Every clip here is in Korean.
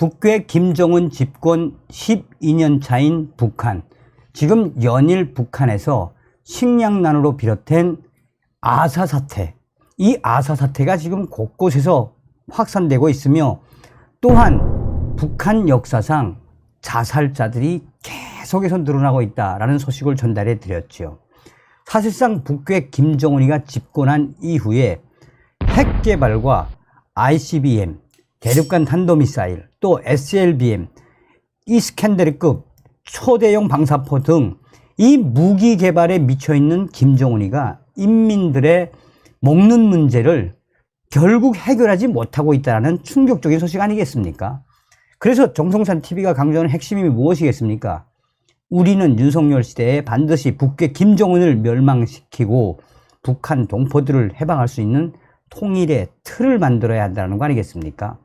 북괴 김정은 집권 12년 차인 북한. 지금 연일 북한에서 식량난으로 비롯된 아사 사태. 이 아사 사태가 지금 곳곳에서 확산되고 있으며 또한 북한 역사상 자살자들이 계속해서 늘어나고 있다라는 소식을 전달해 드렸지요. 사실상 북괴 김정은이가 집권한 이후에 핵 개발과 ICBM, 대륙간 탄도미사일, 또 SLBM, 이스캔데르급 초대형 방사포 등 이 무기 개발에 미쳐 있는 김정은이가 인민들의 먹는 문제를 결국 해결하지 못하고 있다는 충격적인 소식 아니겠습니까? 그래서 정성산 TV가 강조하는 핵심이 무엇이겠습니까? 우리는 윤석열 시대에 반드시 북괴 김정은을 멸망시키고 북한 동포들을 해방할 수 있는 통일의 틀을 만들어야 한다는 거 아니겠습니까?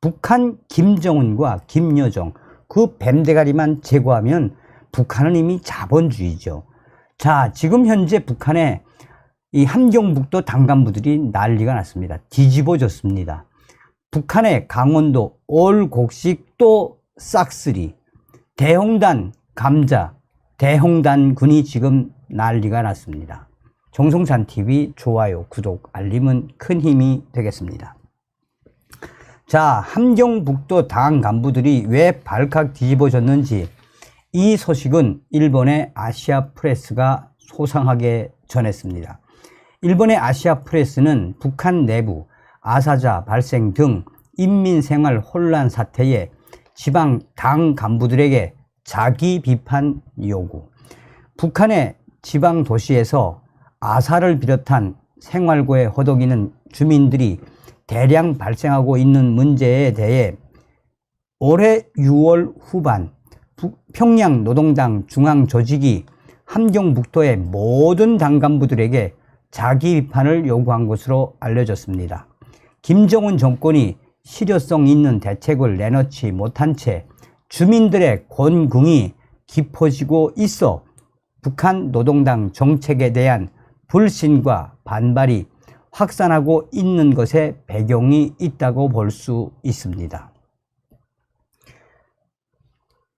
북한 김정은과 김여정 그 뱀대가리만 제거하면 북한은 이미 자본주의죠. 자, 지금 현재 북한의 이 함경북도 당간부들이 난리가 났습니다. 뒤집어졌습니다. 북한의 강원도 올곡식 또 싹쓸이 대홍단 감자 대홍단 군이 지금 난리가 났습니다. 정성산 TV 좋아요 구독 알림은 큰 힘이 되겠습니다. 자 함경북도 당 간부들이 왜 발칵 뒤집어졌는지 이 소식은 일본의 아시아 프레스가 소상하게 전했습니다. 일본의 아시아 프레스는 북한 내부 아사자 발생 등 인민생활 혼란 사태에 지방 당 간부들에게 자기 비판 요구. 북한의 지방 도시에서 아사를 비롯한 생활고에 허덕이는 주민들이 대량 발생하고 있는 문제에 대해 올해 6월 후반 평양 노동당 중앙 조직이 함경북도의 모든 당 간부들에게 자기 비판을 요구한 것으로 알려졌습니다. 김정은 정권이 실효성 있는 대책을 내놓지 못한 채 주민들의 권궁이 깊어지고 있어 북한 노동당 정책에 대한 불신과 반발이 확산하고 있는 것에 배경이 있다고 볼 수 있습니다.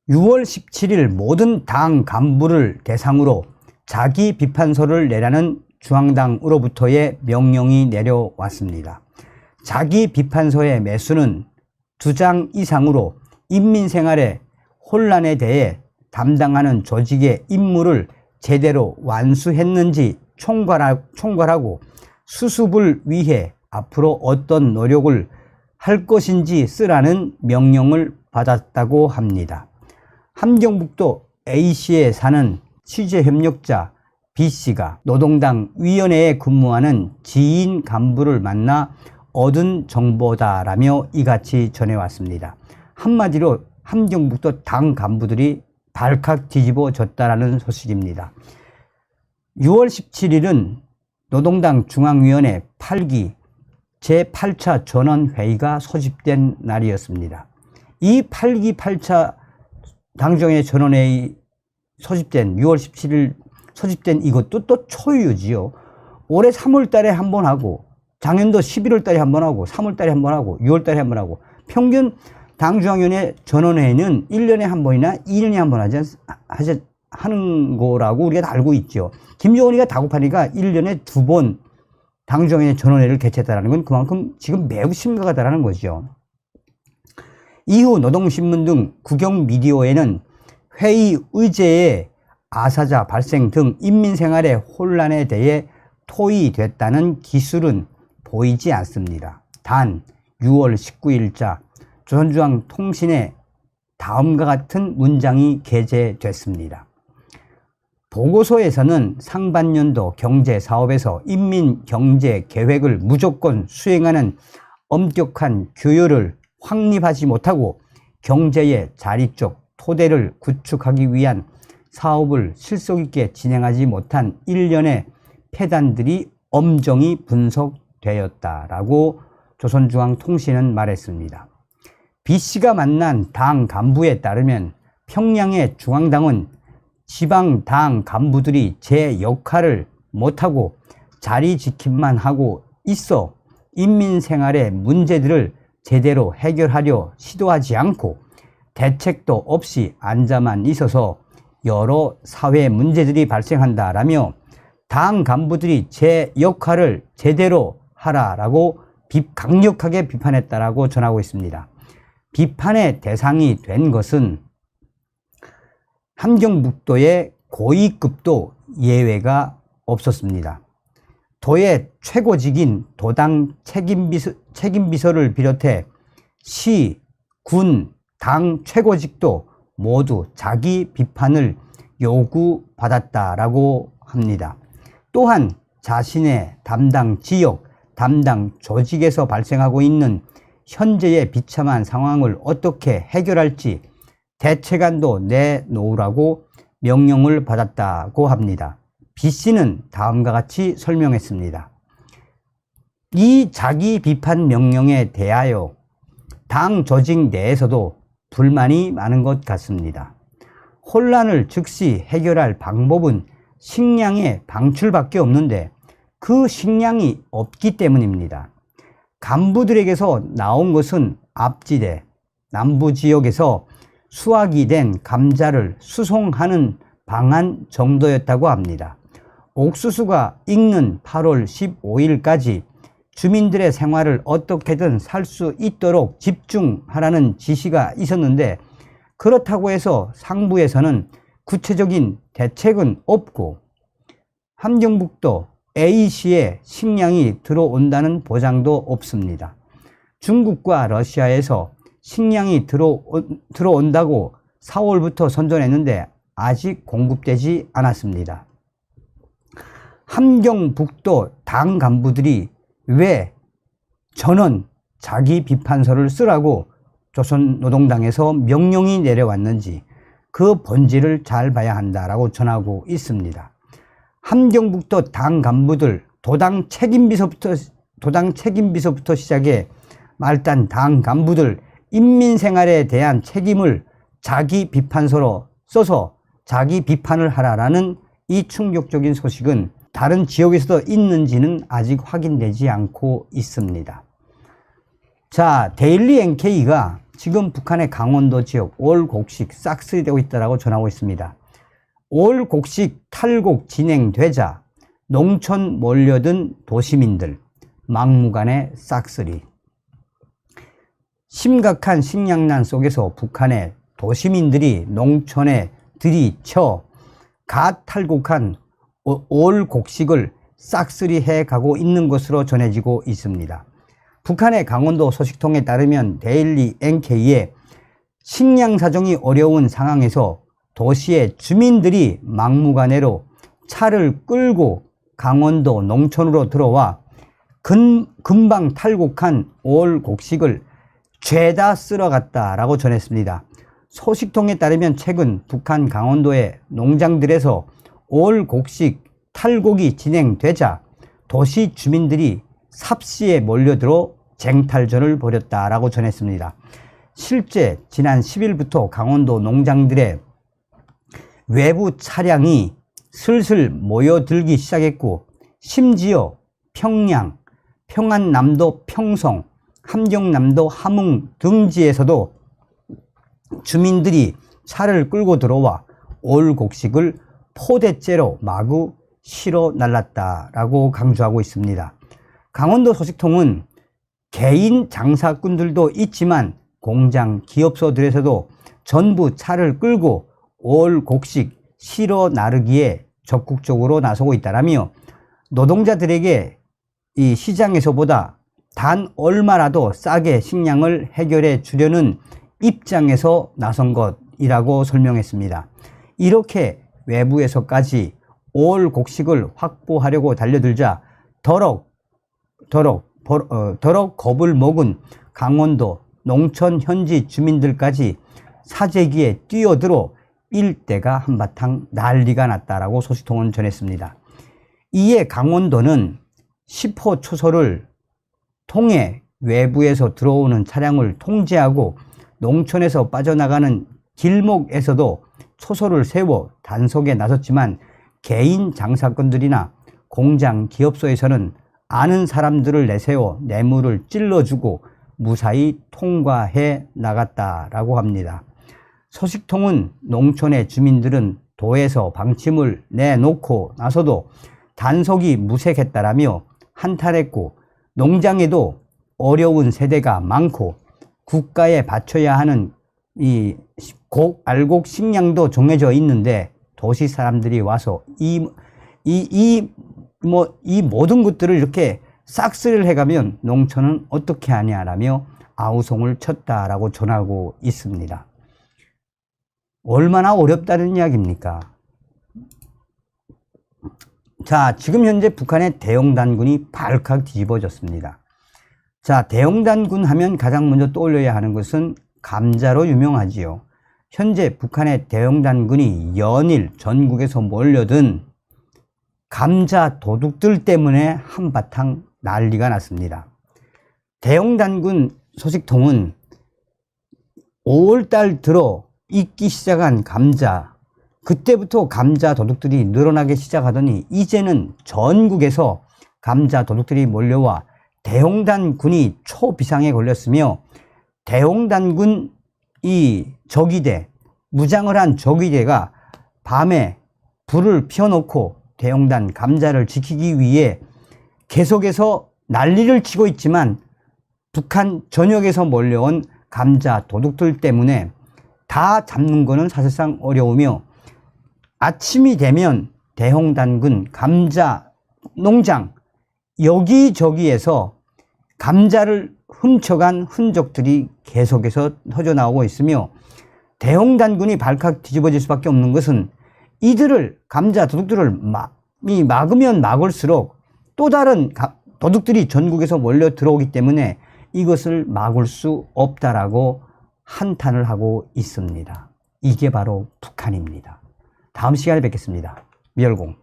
6월 17일 모든 당 간부를 대상으로 자기 비판서를 내라는 중앙당으로부터의 명령이 내려왔습니다. 자기 비판서의 매수는 두 장 이상으로 인민생활의 혼란에 대해 담당하는 조직의 임무를 제대로 완수했는지 총괄하고 수습을 위해 앞으로 어떤 노력을 할 것인지 쓰라는 명령을 받았다고 합니다. 함경북도 A시에 사는 취재협력자 B씨가 노동당 위원회에 근무하는 지인 간부를 만나 얻은 정보다라며 이같이 전해왔습니다. 한마디로 함경북도 당 간부들이 발칵 뒤집어졌다라는 소식입니다. 6월 17일은 노동당 중앙위원회 8기 제8차 전원회의가 소집된 날이었습니다. 이 8기 8차 당정회 전원회의 소집된 6월 17일 소집된 이것도 또 초유지요. 올해 3월 달에 한 번 하고 작년도 11월 달에 한 번 하고 3월 달에 한 번 하고 6월 달에 한 번 하고 평균 당중앙위원회 전원회의는 1년에 한 번이나 2년에 한 번 하지, 하지, 하는 거라고 우리가 다 알고 있죠. 김정은이가 다급하니까 1년에 두 번 당중앙위원회 전원회의를 개최했다는 건 그만큼 지금 매우 심각하다는 거죠. 이후 노동신문 등 국영 미디어에는 회의 의제에 아사자 발생 등 인민생활의 혼란에 대해 토의됐다는 기술은 보이지 않습니다. 단 6월 19일자 조선중앙 통신에 다음과 같은 문장이 게재됐습니다. 보고서에서는 상반년도 경제 사업에서 인민 경제 계획을 무조건 수행하는 엄격한 규율을 확립하지 못하고 경제의 자립적 토대를 구축하기 위한 사업을 실속 있게 진행하지 못한 일련의 폐단들이 엄정히 분석되었다라고 조선중앙통신은 말했습니다. B씨가 만난 당 간부에 따르면 평양의 중앙당은 지방 당 간부들이 제 역할을 못하고 자리 지킴만 하고 있어 인민 생활의 문제들을 제대로 해결하려 시도하지 않고 대책도 없이 앉아만 있어서 여러 사회 문제들이 발생한다라며 당 간부들이 제 역할을 제대로 하라라고 비- 강력하게 비판했다라고 전하고 있습니다. 비판의 대상이 된 것은 함경북도의 고위급도 예외가 없었습니다. 도의 최고직인 도당 책임비서, 책임비서를 비롯해 시, 군, 당 최고직도 모두 자기 비판을 요구받았다라고 합니다. 또한 자신의 담당 지역, 담당 조직에서 발생하고 있는 현재의 비참한 상황을 어떻게 해결할지 대책안도 내놓으라고 명령을 받았다고 합니다. B 씨는 다음과 같이 설명했습니다. 이 자기 비판 명령에 대하여 당 조직 내에서도 불만이 많은 것 같습니다. 혼란을 즉시 해결할 방법은 식량의 방출밖에 없는데 그 식량이 없기 때문입니다. 간부들에게서 나온 것은 앞지대, 남부 지역에서 수확이 된 감자를 수송하는 방안 정도였다고 합니다. 옥수수가 익는 8월 15일까지 주민들의 생활을 어떻게든 살 수 있도록 집중하라는 지시가 있었는데 그렇다고 해서 상부에서는 구체적인 대책은 없고 함경북도 A시에 식량이 들어온다는 보장도 없습니다. 중국과 러시아에서 식량이 들어온, 들어온 다고 4월부터 선전했는데 아직 공급되지 않았습니다. 함경북도 당 간부들이 왜 전원 자기 비판서를 쓰라고 조선노동당에서 명령이 내려왔는지 그 본질을 잘 봐야 한다라고 전하고 있습니다. 함경북도 당 간부들 도당 책임비서부터 도당 책임비서부터 시작해 말단 당 간부들 인민 생활에 대한 책임을 자기 비판서로 써서 자기 비판을 하라라는 이 충격적인 소식은 다른 지역에서도 있는지는 아직 확인되지 않고 있습니다. 자, 데일리 NK가 지금 북한의 강원도 지역 올 곡식 싹쓸이 되고 있다고 전하고 있습니다. 올 곡식 탈곡 진행되자 농촌 몰려든 도시민들 막무가내 싹쓸이 심각한 식량난 속에서 북한의 도시민들이 농촌에 들이쳐 갓 탈곡한 오- 올 곡식을 싹쓸이 해 가고 있는 것으로 전해지고 있습니다. 북한의 강원도 소식통에 따르면 데일리 NK에 식량 사정이 어려운 상황에서 도시의 주민들이 막무가내로 차를 끌고 강원도 농촌으로 들어와 근, 금방 탈곡한 올 곡식을 죄다 쓸어갔다라고 전했습니다. 소식통에 따르면 최근 북한 강원도의 농장들에서 올 곡식 탈곡이 진행되자 도시 주민들이 삽시에 몰려들어 쟁탈전을 벌였다라고 전했습니다. 실제 지난 10일부터 강원도 농장들의 외부 차량이 슬슬 모여들기 시작했고 심지어 평양, 평안남도 평성, 함경남도 함흥 등지에서도 주민들이 차를 끌고 들어와 올 곡식을 포대째로 마구 실어 날랐다라고 강조하고 있습니다. 강원도 소식통은 개인 장사꾼들도 있지만 공장 기업소들에서도 전부 차를 끌고 올 곡식 실어 나르기에 적극적으로 나서고 있다라며 노동자들에게 이 시장에서보다 단 얼마라도 싸게 식량을 해결해 주려는 입장에서 나선 것이라고 설명했습니다. 이렇게 외부에서까지 올 곡식을 확보하려고 달려들자 더럭 더럭 버- 어, 더럭 겁을 먹은 강원도 농촌 현지 주민들까지 사재기에 뛰어들어 일대가 한바탕 난리가 났다라고 소식통은 전했습니다. 이에 강원도는 10호 초소를 통해 외부에서 들어오는 차량을 통제하고 농촌에서 빠져나가는 길목에서도 초소를 세워 단속에 나섰지만 개인 장사꾼들이나 공장 기업소에서는 아는 사람들을 내세워 뇌물을 찔러주고 무사히 통과해 나갔다라고 합니다. 소식통은 농촌의 주민들은 도에서 방침을 내놓고 나서도 단속이 무색했다라며 한탄했고 농장에도 어려운 세대가 많고 국가에 바쳐야 하는 이 곡, 알곡 식량도 정해져 있는데 도시 사람들이 와서 이, 이, 이, 뭐, 이 모든 것들을 이렇게 싹쓸이를 해가면 농촌은 어떻게 하냐라며 아우성을 쳤다라고 전하고 있습니다. 얼마나 어렵다는 이야기입니까? 자, 지금 현재 북한의 대형 단군이 발칵 뒤집어졌습니다. 자, 대형 단군 하면 가장 먼저 떠올려야 하는 것은 감자로 유명하지요. 현재 북한의 대형 단군이 연일 전국에서 몰려든 감자 도둑들 때문에 한바탕 난리가 났습니다. 대형 단군 소식통은 5월달 들어 익기 시작한 감자, 그때부터 감자 도둑들이 늘어나기 시작하더니 이제는 전국에서 감자 도둑들이 몰려와 대홍단군이 초비상에 걸렸으며 대홍단군 이 적이대, 무장을 한 적이대가 밤에 불을 피워놓고 대홍단 감자를 지키기 위해 계속해서 난리를 치고 있지만 북한 전역에서 몰려온 감자 도둑들 때문에 다 잡는 거는 사실상 어려우며 아침이 되면 대홍단군 감자 농장 여기저기에서 감자를 훔쳐간 흔적들이 계속해서 터져 나오고 있으며 대홍단군이 발칵 뒤집어질 수밖에 없는 것은 이들을 감자 도둑들을 막으면 막을수록 또 다른 가- 도둑들이 전국에서 몰려 들어오기 때문에 이것을 막을 수 없다라고 한탄을 하고 있습니다. 이게 바로 북한입니다. 다음 시간에 뵙겠습니다. 미열공.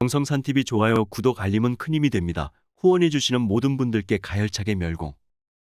정성산 TV 좋아요, 구독, 알림은 큰 힘이 됩니다. 후원해 주시는 모든 분들께 가열차게 멸공.